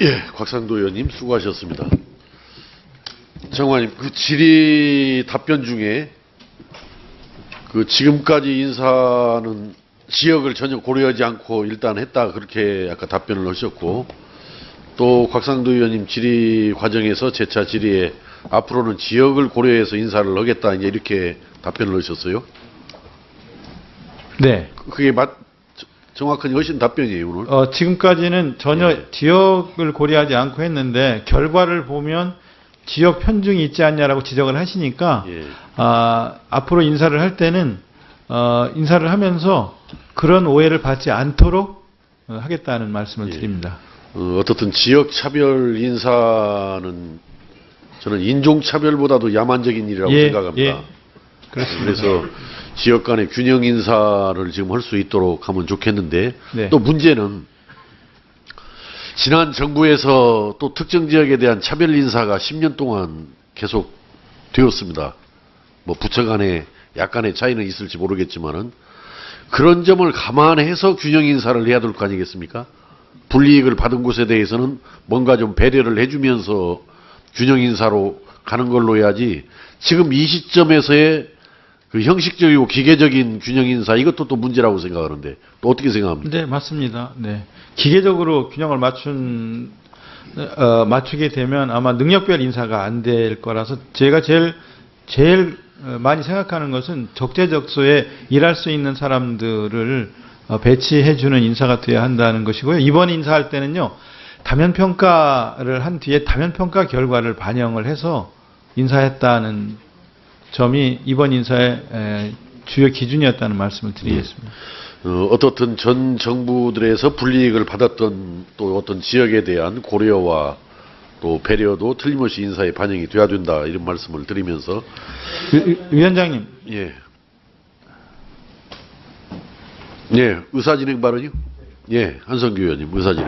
예, 곽상도 의원님 수고하셨습니다. 장관님, 그 질의 답변 중에 그 지금까지 인사는 지역을 전혀 고려하지 않고 일단 했다 그렇게 아까 답변을 하셨고 또 곽상도 의원님 질의 과정에서 재차 질의에 앞으로는 지역을 고려해서 인사를 하겠다 이제 이렇게 답변을 하셨어요. 네. 그게 맞 정확한 훨씬 답변이에요 오늘. 어, 지금까지는 전혀 예. 지역을 고려하지 않고 했는데 결과를 보면 지역 편중이 있지 않냐라고 지적을 하시니까 예. 아, 앞으로 인사를 할 때는 어, 인사를 하면서 그런 오해를 받지 않도록 어, 하겠다는 말씀을 예. 드립니다. 어, 어떻든 지역 차별 인사는 저는 인종 차별보다도 야만적인 일이라고 예, 생각합니다. 예. 그렇습니다. 그래서 지역 간의 균형 인사를 지금 할 수 있도록 하면 좋겠는데 네. 또 문제는 지난 정부에서 또 특정 지역에 대한 차별 인사가 10년 동안 계속 되었습니다. 뭐 부처 간에 약간의 차이는 있을지 모르겠지만은 그런 점을 감안해서 균형 인사를 해야 될 거 아니겠습니까? 불이익을 받은 곳에 대해서는 뭔가 좀 배려를 해주면서 균형 인사로 가는 걸로 해야지 지금 이 시점에서의 그 형식적이고 기계적인 균형 인사 이것도 또 문제라고 생각하는데 또 어떻게 생각합니까? 네, 맞습니다. 네. 기계적으로 균형을 맞춘 어, 맞추게 되면 아마 능력별 인사가 안 될 거라서 제가 제일 제일 어, 많이 생각하는 것은 적재적소에 일할 수 있는 사람들을 어, 배치해 주는 인사가 돼야 한다는 것이고요. 이번 인사할 때는요. 다면 평가를 한 뒤에 다면 평가 결과를 반영을 해서 인사했다는 점이 이번 인사의 에, 주요 기준이었다는 말씀을 드리겠습니다. 어, 어떻든 전 정부들에서 불이익을 받았던 또 어떤 지역에 대한 고려와 또 배려도 틀림없이 인사에 반영이 돼야 된다 이런 말씀을 드리면서 위- 위원장님, 예. 예, 의사진행 발언이요? 예, 한성규 의원님 의사진행